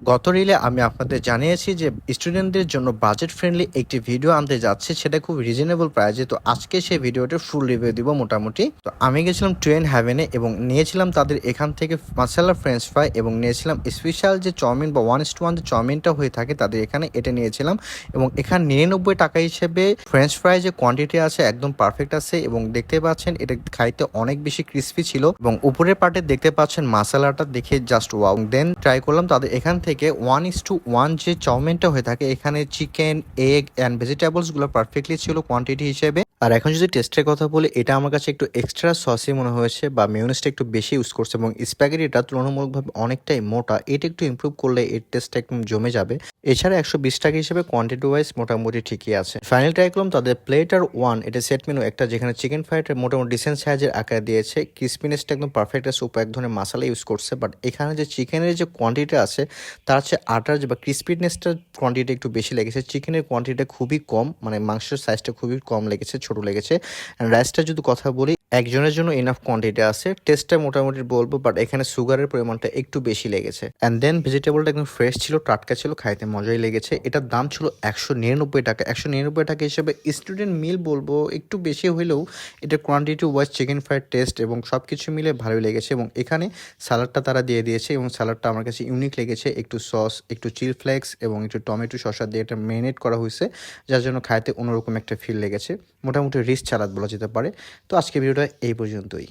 গত রিলে আমি আপনাদের জানিয়েছি যে স্টুডেন্টদের জন্য বাজেট ফ্রেন্ডলি একটি ভিডিও আনতে যাচ্ছে, সেটা খুব রিজনেবল প্রাইজে তো আজকে সেই ভিডিওটির ফুল রিভিউ দিব মোটামুটি। তো আমি গেছিলাম টুয়েন হ্যাভেনে এবং নিয়েছিলাম তাদের এখান থেকে মাসালা ফ্রেঞ্চ ফ্রাই এবং নিয়েছিলাম স্পেশাল যে চাউমিন বা ওয়ান টু ওয়ান যে চাউমিনটা হয়ে থাকে তাদের এখানে, এটা নিয়েছিলাম। এবং এখানে নিরানব্বই টাকা হিসেবে ফ্রেঞ্চ ফ্রাই যে কোয়ান্টিটি আছে একদম পারফেক্ট আছে এবং দেখতে পাচ্ছেন এটা খাইতে অনেক বেশি ক্রিস্পি ছিল। এবং উপরের পার্টে দেখতে পাচ্ছেন মাসালাটা দেখে জাস্ট ওয়াও দেন ট্রাই করলাম তাদের এখান থেকে ওয়ান ইস টু ওয়ান যে চাউমিনটা হয়ে থাকে, এখানে চিকেন এগ অ্যান্ড ভেজিটেবলসগুলো পারফেক্টলি ছিল কোয়ান্টিটি হিসেবে। আর এখন যদি টেস্টের কথা বলি, এটা আমার কাছে একটু এক্সট্রা সসি মনে হয়েছে বা মিউনিসটা একটু বেশি ইউজ করছে এবং স্প্যাগেটিটা তুলনামূলকভাবে অনেকটাই মোটা। এটা একটু ইমপ্রুভ করলে এর টেস্টটা একদম জমে যাবে। এছাড়া একশো বিশ টাকা হিসেবে কোয়ান্টিটি ওয়াইজ মোটামুটি ঠিকই আছে। ফাইনাল ট্রাই করলাম, তাদের প্লেট আর ওয়ান এটা সেট মেনু একটা যেখানে চিকেন ফ্রাইটা মোটামুটি ডিসেন্ট সাইজের আকার দিয়েছে। ক্রিসপিনেসটা একদম পারফেক্ট আছে উপায় এক ধরনের মশলা ইউজ করছে বাট এখানে যে চিকেনের যে কোয়ান্টিটি আছে, তার হচ্ছে আটার বা ক্রিসপিনেসটার কোয়ান্টিটি একটু বেশি লেগেছে। চিকেনের কোয়ান্টিটিটা খুবই কম মানে মাংসের সাইজটা খুবই কম লেগেছে। ছোট লেগেছে। রাইসটা যদি কথা বলি একজনের জন্য ইনাফ কোয়ান্টিটি আছে। টেস্টটা মোটামুটি বলব বাট এখানে সুগারের পরিমাণটা একটু বেশি লেগেছে। অ্যান্ড দেন ভেজিটেবলটা একদম ফ্রেশ ছিল, টাটকা ছিল, খাইতে মজাই লেগেছে। এটার দাম ছিল একশো নিরানব্বই টাকা। একশো নিরানব্বই টাকা হিসেবে স্টুডেন্ট মিল বলব, একটু বেশি হলেও এটা quantity wise chicken fried taste এবং সব কিছু মিলে ভালোই লেগেছে। এবং এখানে স্যালাডটা তারা দিয়ে দিয়েছে এবং স্যালাডটা আমার কাছে ইউনিক লেগেছে। একটু সস একটু চিল ফ্লেক্স এবং একটু টমেটো শসা দিয়ে এটা ম্যারিনেট করা হয়েছে, যার জন্য খাইতে অন্যরকম একটা ফিল লেগেছে। মোটামুটি রিচ সালাদ বলা যেতে পারে। তো আজকে ভিডিওটা এই পর্যন্তই।